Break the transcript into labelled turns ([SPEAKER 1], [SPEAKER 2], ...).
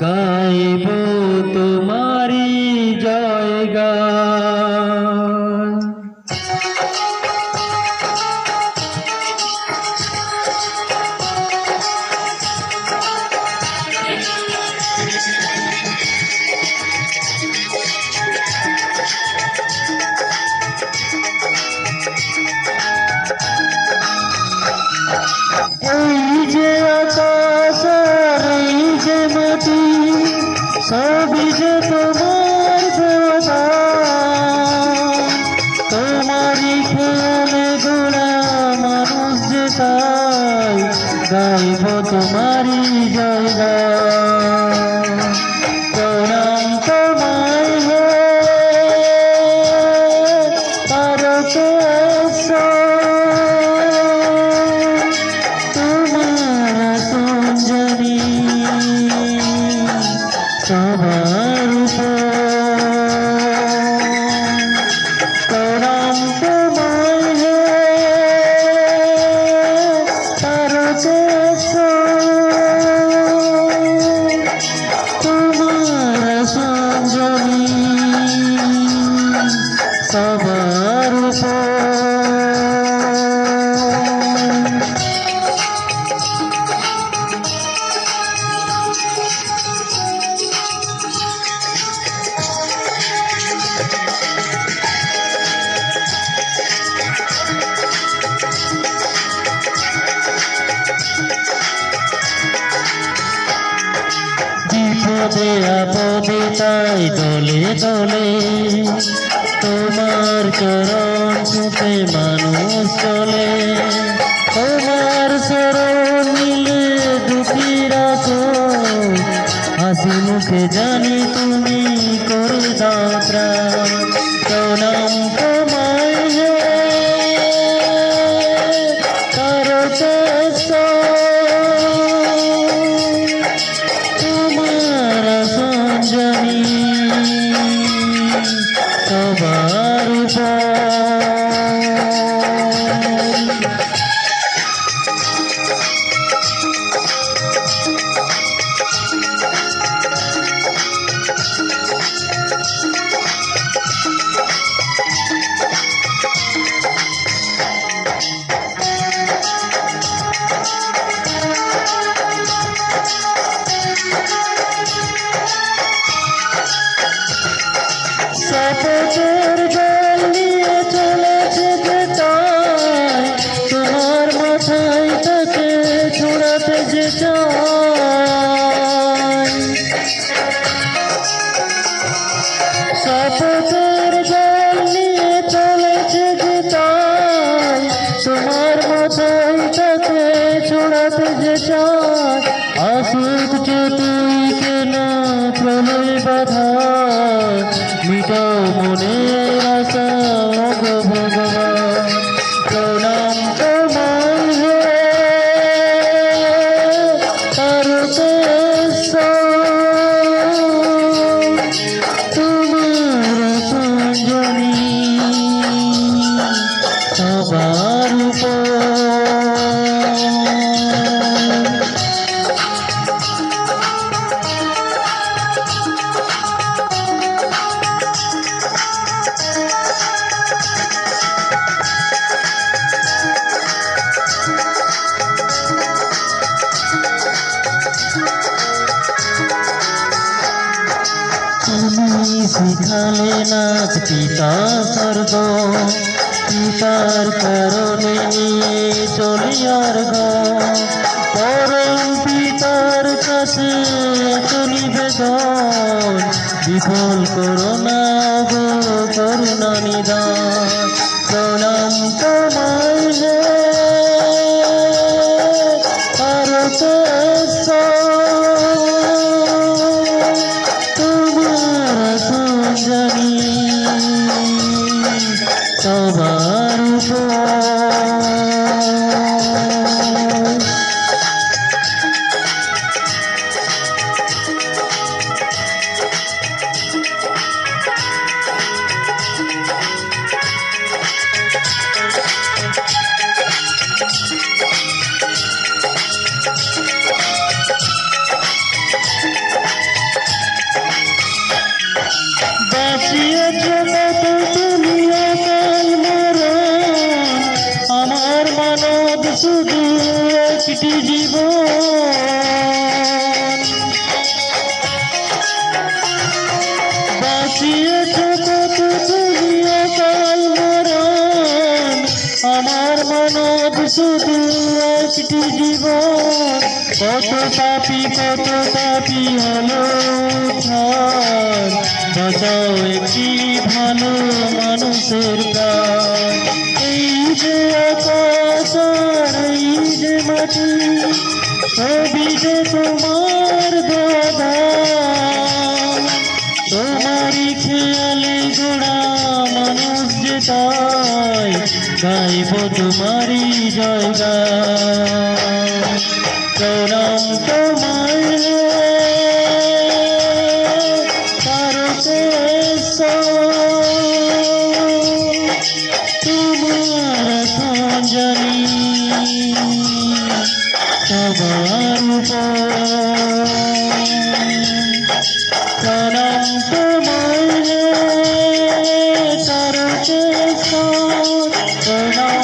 [SPEAKER 1] গাইব তো তাই গাইব তোমারি জয় গায় সবার উপর তাই দলে দলে। তোমার চরণ ছুটে মানুষ চলে। তোমার চরণ নিলে দুটি রাখো হাসি মুখে জানি তুমি করে দাত্রা মিটাও মনের আশা অগ ভগবান তুমি শিখালে নাচ পিতা স্বর্গ পিতার কারণে নিয়ে চলি আর পরম পিতার কাছে চলি বেদন বিফল করোনা একটি জীবন, কত পাপি কত পাপি হলো বাঁচাও একটি ভালো মানুষের যে মাটি, সবই তোমার দাদা গাইব তোমারই জয়গা প্রণাম তোমায় তোমার সঞ্জনী সবার প্রণাম তোমায় হে তারকেশ্বর Don't know